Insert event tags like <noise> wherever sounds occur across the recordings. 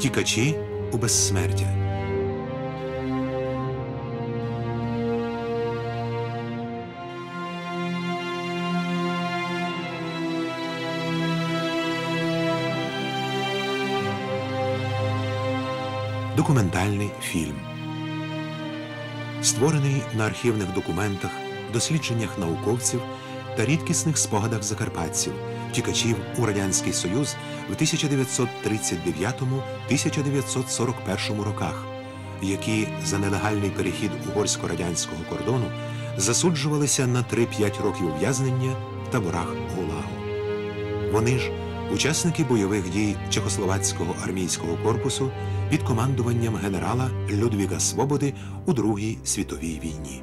Тікачі у безсмертя. Документальний фільм. Створений на архівних документах, дослідженнях науковців та рідкісних спогадах закарпатців, тікачів у Радянський Союз в 1939-1941 роках, які за нелегальний перехід угорсько-радянського кордону засуджувалися на 3-5 років ув'язнення в таборах ГУЛАГу. Вони ж учасники бойових дій Чехословацького армійського корпусу під командуванням генерала Людвіга Свободи у Другій світовій війні.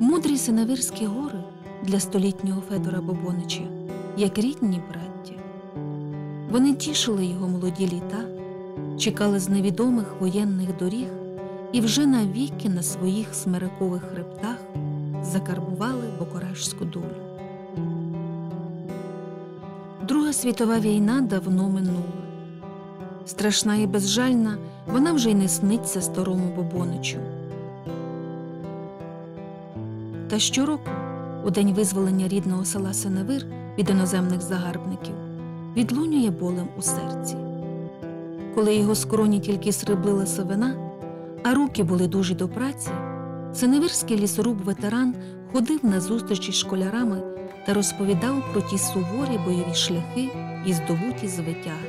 Мудрі Синевирські гори для столітнього Федора Бобонича, як рідні браття. Вони тішили його молоді літа, чекали з невідомих воєнних доріг і вже навіки на своїх смирикових хребтах закарбували бокоражську долю. Друга світова війна давно минула. Страшна і безжальна, вона вже й не сниться старому Бобоничу. Та щороку, у день визволення рідного села Сеневир від іноземних загарбників, відлунює болем у серці. Коли його скроні тільки сриблила сивина, а руки були дуже до праці, синевирський лісоруб-ветеран ходив на зустрічі з школярами та розповідав про ті суворі бойові шляхи і здобуті звитяги.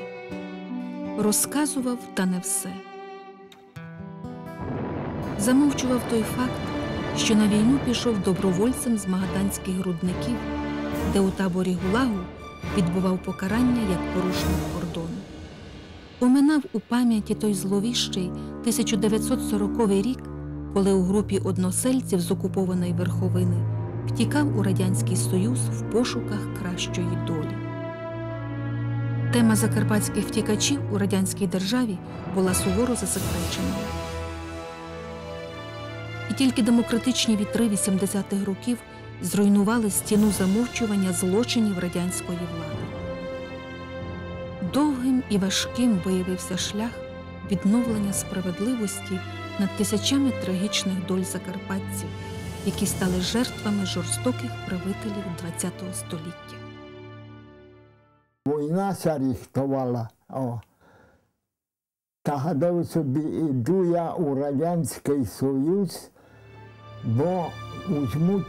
Розказував та не все. Замовчував той факт, що на війну пішов добровольцем з магаданських грудників, де у таборі Гулагу відбував покарання як порушник кордону. Уминав у пам'яті той зловіщий 1940 рік, коли у групі односельців з окупованої верховини втікав у Радянський Союз в пошуках кращої долі. Тема закарпатських втікачів у радянській державі була суворо засекреченою. І тільки демократичні вітри 80-х років зруйнували стіну замовчування злочинів радянської влади. Довгим і важким виявився шлях відновлення справедливості над тисячами трагічних доль закарпатців, які стали жертвами жорстоких правителів ХХ століття. Війна. О. Та гадав собі, іду я у Радянський Союз, бо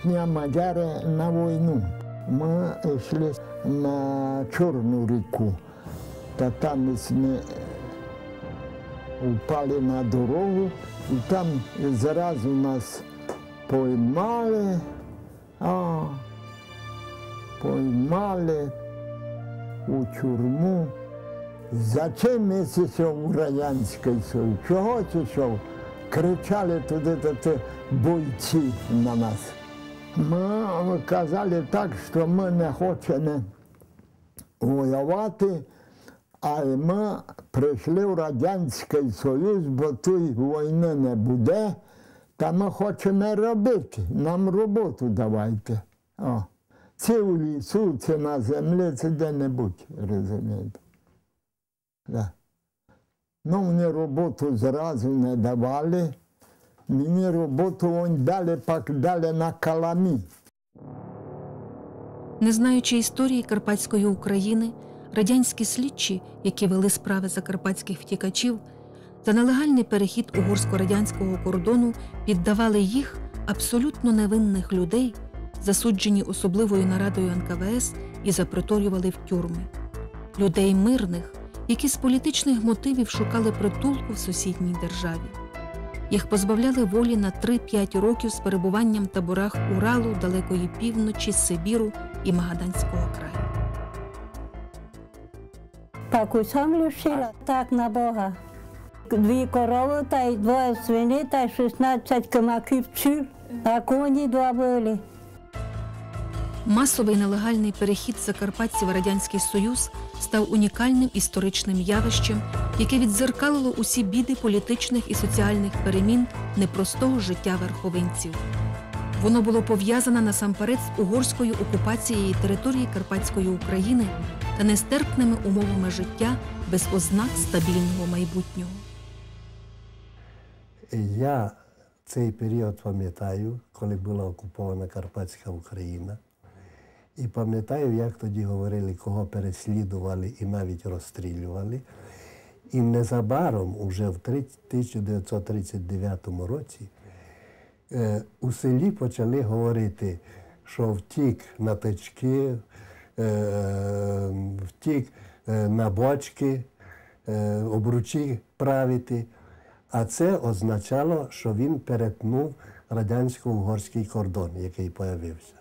мене мадяри на війну. Ми йшли на Чорну ріку, та там ми упали на дорогу, і там зразу нас поймали, а, поймали у тюрму. Зачем я пішов у Радянський Союз? Чого пішов? Кричали туди бойці на нас. Ми казали так, що ми не хочемо воювати, а ми прийшли в Радянський Союз, бо тут війни не буде, та ми хочемо робити. Нам роботу давайте. О. Це у лісу, це на землі, це де-небудь, розумієте. Да. Ну, мені роботу зразу не давали. Мені роботу вони дали, пак дали на каламі. Не знаючи історії Карпатської України, радянські слідчі, які вели справи закарпатських втікачів, за нелегальний перехід угорсько-радянського кордону піддавали їх абсолютно невинних людей, засуджені особливою нарадою НКВС і запроторювали в тюрми. Людей мирних, які з політичних мотивів шукали притулку в сусідній державі. Їх позбавляли волі на 3-5 років з перебуванням в таборах Уралу, далекої півночі, Сибіру і Магаданського краю. Таку сам лишила, так на Бога. Дві корови та й двоє свини та й 16 кимаків пчіл, а коні два були. Масовий нелегальний перехід закарпатців в Радянський Союз став унікальним історичним явищем, яке віддзеркалило усі біди політичних і соціальних перемін непростого життя верховинців. Воно було пов'язане насамперед з угорською окупацією території Карпатської України та нестерпними умовами життя без ознак стабільного майбутнього. Я цей період пам'ятаю, коли була окупована Карпатська Україна. І пам'ятаю, як тоді говорили, кого переслідували і навіть розстрілювали. І незабаром, уже в 1939 році, е, у селі почали говорити, що втік на тачки, е, втік е, на бочки, обручі правити. А це означало, що він перетнув радянсько-угорський кордон, який появився.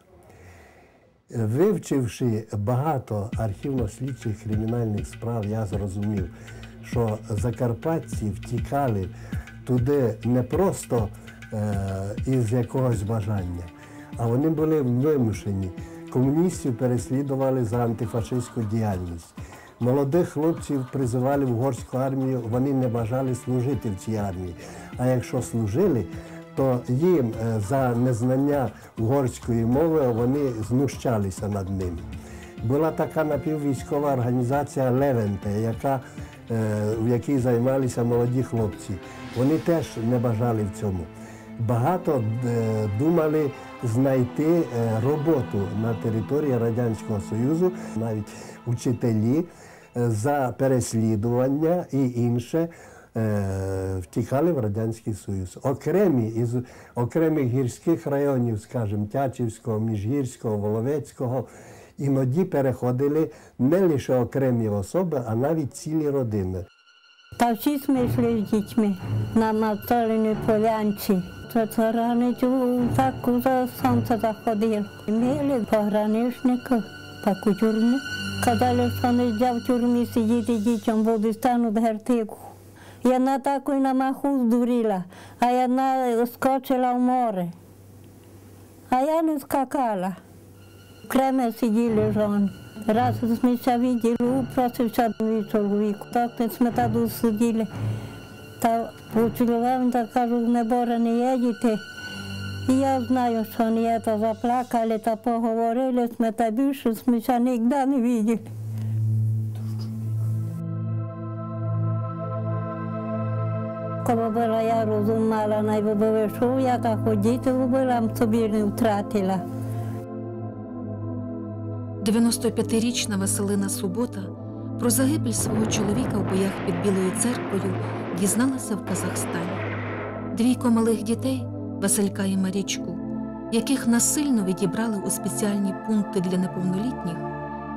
Вивчивши багато архівно-слідчих кримінальних справ, я зрозумів, що закарпатці втікали туди не просто е, із якогось бажання, а вони були вимушені. Комуністів переслідували за антифашистську діяльність. Молодих хлопців призивали в угорську армію, вони не бажали служити в цій армії. А якщо служили, то їм е, за незнання угорської мови вони знущалися над ними. Була така напіввійськова організація Левенте, яка, е, в якій займалися молоді хлопці. Вони теж не бажали в цьому. Багато е, думали знайти роботу на території Радянського Союзу, навіть учителі за переслідування і інше втікали в Радянський Союз. Окремі із окремих гірських районів, скажімо, Тячівського, Міжгірського, Воловецького, іноді переходили не лише окремі особи, а навіть цілі родини. Та всі ми з дітьми на Мацолині полянці. Це цараницю таку за сонце заходило. Мали пограничників, таку тюрму. Казали, що не можна в тюрмі сидіти дітям, бо дістануть гертику. Една и на маху здурила, а една скочила у море. А ја не скакала. Креме си ги лежон. Раз сме се видели, упросив се вичол вику. Так не сме тад усудили. Та почелувам да кажу, не боре не једите. И ја знаю, што ни ето заплакали, та поговорили сме, та бивши сме се нигда не видели. Коли була я розумала, найби що я так ходити була, собі не втратила. 95-річна Василина Субота про загибель свого чоловіка в боях під Білою церквою дізналася в Казахстані. Двійко малих дітей, Василька і Марічку, яких насильно відібрали у спеціальні пункти для неповнолітніх,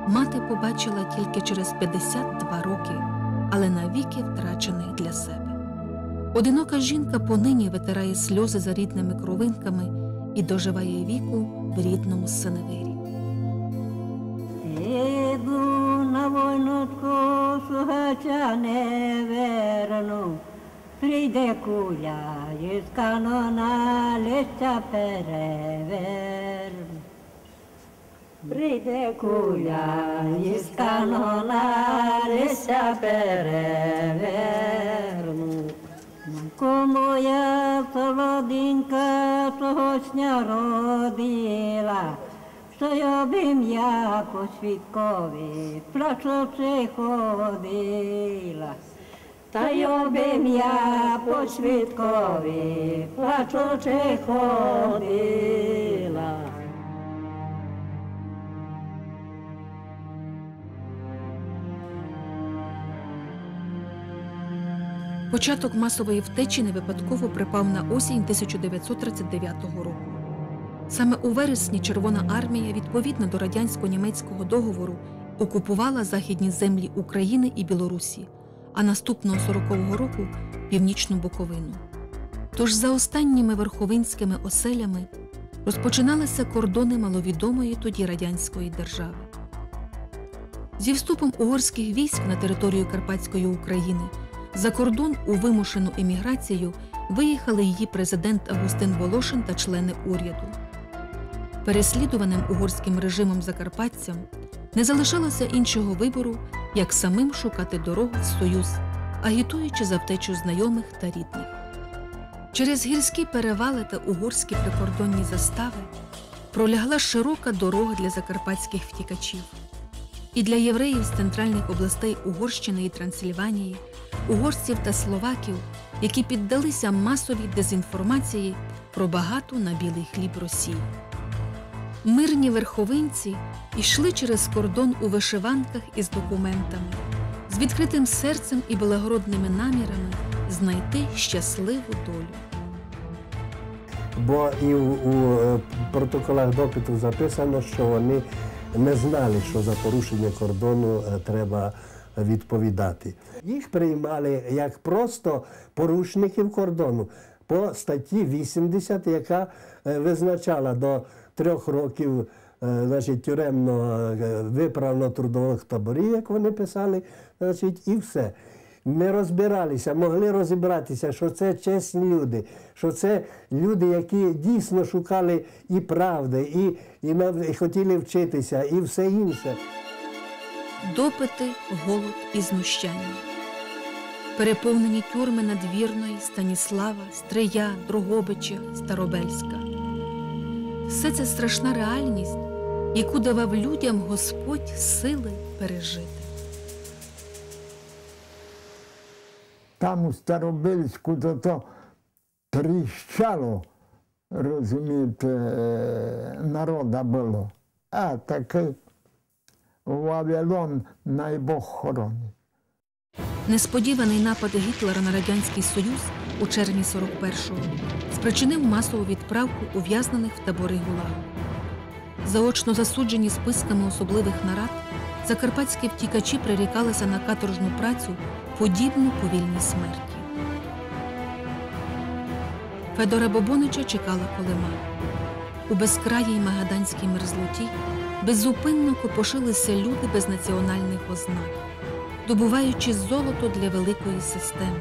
мати побачила тільки через 52 роки, але навіки втрачених для себе. Одинока жінка понині витирає сльози за рідними кровинками і доживає віку в рідному синевирі. Прийде куля, із канона листя переверну. Прийде куля, із канона листя переверну. Кому я солоденька того сня родила, що бим я по свідкові плачучи ходила. Та бим я по свідкові плачучи ходила. Початок масової втечі не випадково припав на осінь 1939 року. Саме у вересні Червона армія, відповідно до радянсько-німецького договору, окупувала західні землі України і Білорусі, а наступного 40-го року північну Буковину. Тож за останніми верховинськими оселями розпочиналися кордони маловідомої тоді радянської держави. Зі вступом угорських військ на територію Карпатської України за кордон у вимушену еміграцію виїхали її президент Августин Волошин та члени уряду. Переслідуваним угорським режимом закарпатцям не залишалося іншого вибору, як самим шукати дорогу в Союз, агітуючи за втечу знайомих та рідних. Через гірські перевали та угорські прикордонні застави пролягла широка дорога для закарпатських втікачів. І для євреїв з центральних областей Угорщини і Трансильванії, угорців та словаків, які піддалися масовій дезінформації про багату на білий хліб Росії. Мирні верховинці йшли через кордон у вишиванках із документами, з відкритим серцем і благородними намірами знайти щасливу долю. Бо і у, е, протоколах допиту записано, що вони не знали, що за порушення кордону е, треба відповідати. Їх приймали як просто порушників кордону по статті 80, яка е, визначала до трьох років е, значить, тюремного е, виправно-трудових таборів, як вони писали, значить, і все не розбиралися, могли розібратися, що це чесні люди, що це люди, які дійсно шукали і правди, і, і, і хотіли вчитися, і все інше. допити, голод і знущання. Переповнені тюрми надвірної, Станіслава, Стрия, Дрогобича, Старобельська. Все це страшна реальність, яку давав людям Господь сили пережити. Там у Старобильську то, то тріщало, розумієте, е, народа було. А такий Вавилон най Бог хоронить. Несподіваний напад Гітлера на Радянський Союз у червні 41-го спричинив масову відправку ув'язнених в табори ГУЛАГу. Заочно засуджені списками особливих нарад, закарпатські втікачі прирікалися на каторжну працю, подібну повільній смерті. Федора Бобонича чекала колима. У безкраїй магаданській мерзлоті беззупинно копошилися люди без національних ознак добуваючи золото для великої системи,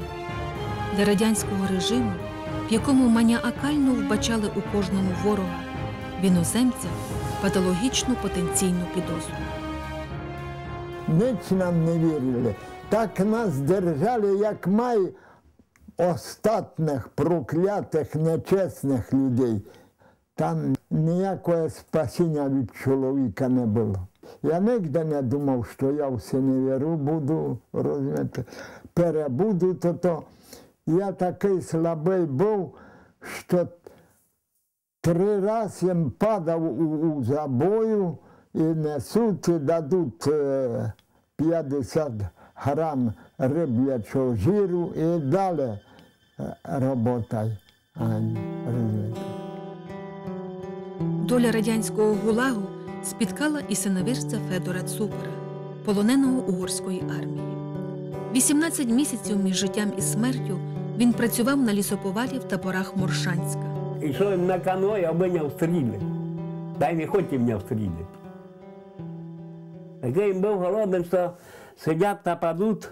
для радянського режиму, в якому маніакально вбачали у кожному ворога, в іноземцях патологічну потенційну підозру. Ніч нам не вірили. Так нас держали, як май остатних проклятих, нечесних людей. Там ніякого спасіння від чоловіка не було. Я нігде не думав, що я в синевіру буду, розумієте, перебуду, то, то я такий слабий був, що три рази їм падав у, у забою і несуть, і дадуть е, 50 грам риб'ячого жиру і далі роботай. Доля радянського гулагу спіткала і синовирця Федора Цупера, полоненого угорської армії. 18 місяців між життям і смертю він працював на лісоповалі в таборах Моршанська. Ішов на каної, а мене встріли. Дай не хотів мене встріли. Такий був голодний, що сидять та падуть,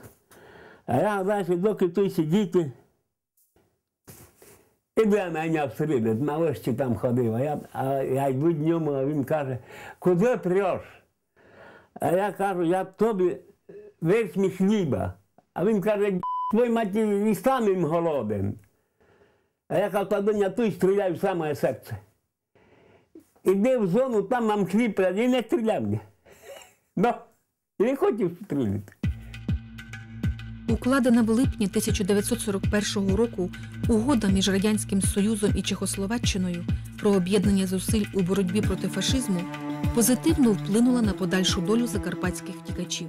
а я, значить, доки тут сидіти, і де мене встрілить, на вишці там ходив, а я, а я йду днем, а він каже, куди преш? А я кажу, я тобі весь мій хліба. А він каже, твій мати і самим голоден. А я кажу, тоді я тут стріляю в саме серце. Іди в зону, там нам хліб, і не стріляв мені. <laughs> Ну, не хотів стріляти. Укладена в липні 1941 року угода між Радянським Союзом і Чехословаччиною про об'єднання зусиль у боротьбі проти фашизму позитивно вплинула на подальшу долю закарпатських втікачів.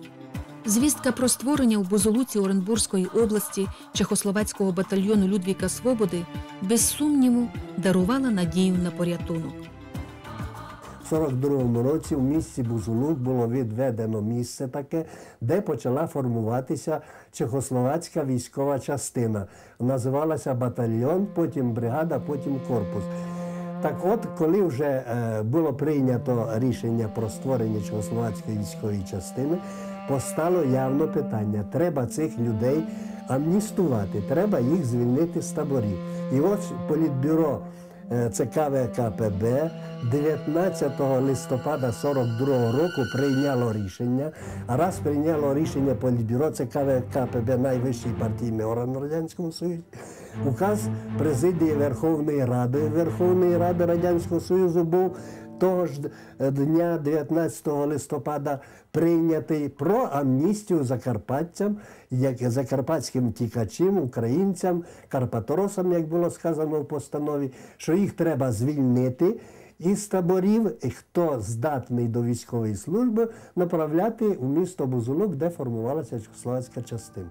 Звістка про створення в Бузолуці Оренбурзької області Чехословацького батальйону Людвіка Свободи без сумніву дарувала надію на порятунок. У 42-му році в місті Бузулук було відведено місце таке, де почала формуватися чехословацька військова частина. Називалася батальйон, потім бригада, потім корпус. Так от, коли вже е, було прийнято рішення про створення Чехословацької військової частини, постало явно питання: треба цих людей амністувати, треба їх звільнити з таборів. І от політбюро ЦК ВКПБ 19 листопада 42 року прийняло рішення. Раз прийняло рішення Політбюро ЦК ВКПБ найвищий партійний на Радянському Союзі. Указ президії Верховної Ради Верховної Ради Радянського Союзу був того ж дня, 19 листопада, прийнятий про амністію закарпатцям, як закарпатським тікачам, українцям, карпаторосам, як було сказано в постанові, що їх треба звільнити із таборів, хто здатний до військової служби, направляти у місто Бузулук, де формувалася чехословацька частина.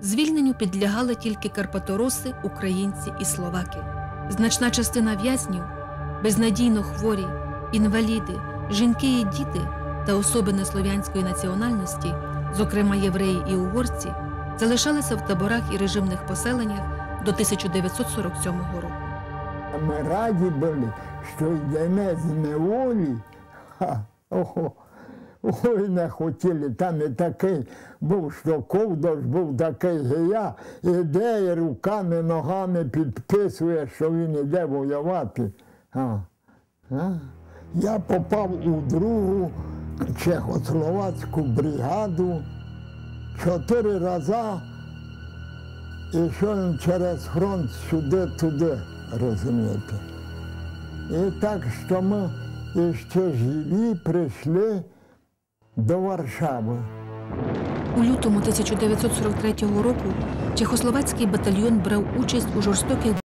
Звільненню підлягали тільки карпатороси, українці і словаки. Значна частина в'язнів, безнадійно хворі, інваліди, жінки і діти та особи неслов'янської національності, зокрема євреї і угорці, залишалися в таборах і режимних поселеннях до 1947 року. Ми раді були, що йдемо з неволі. Ха. Ой, не хотіли, там і такий був, що ковдош був такий гія, іде і руками, ногами підписує, що він іде воювати. Я попав у другу чехословацьку бригаду чотири рази що через фронт сюди-туди, розумієте. І так, що ми ще живі прийшли до Варшави. У лютому 1943 року Чехословацький батальйон брав участь у жорстоких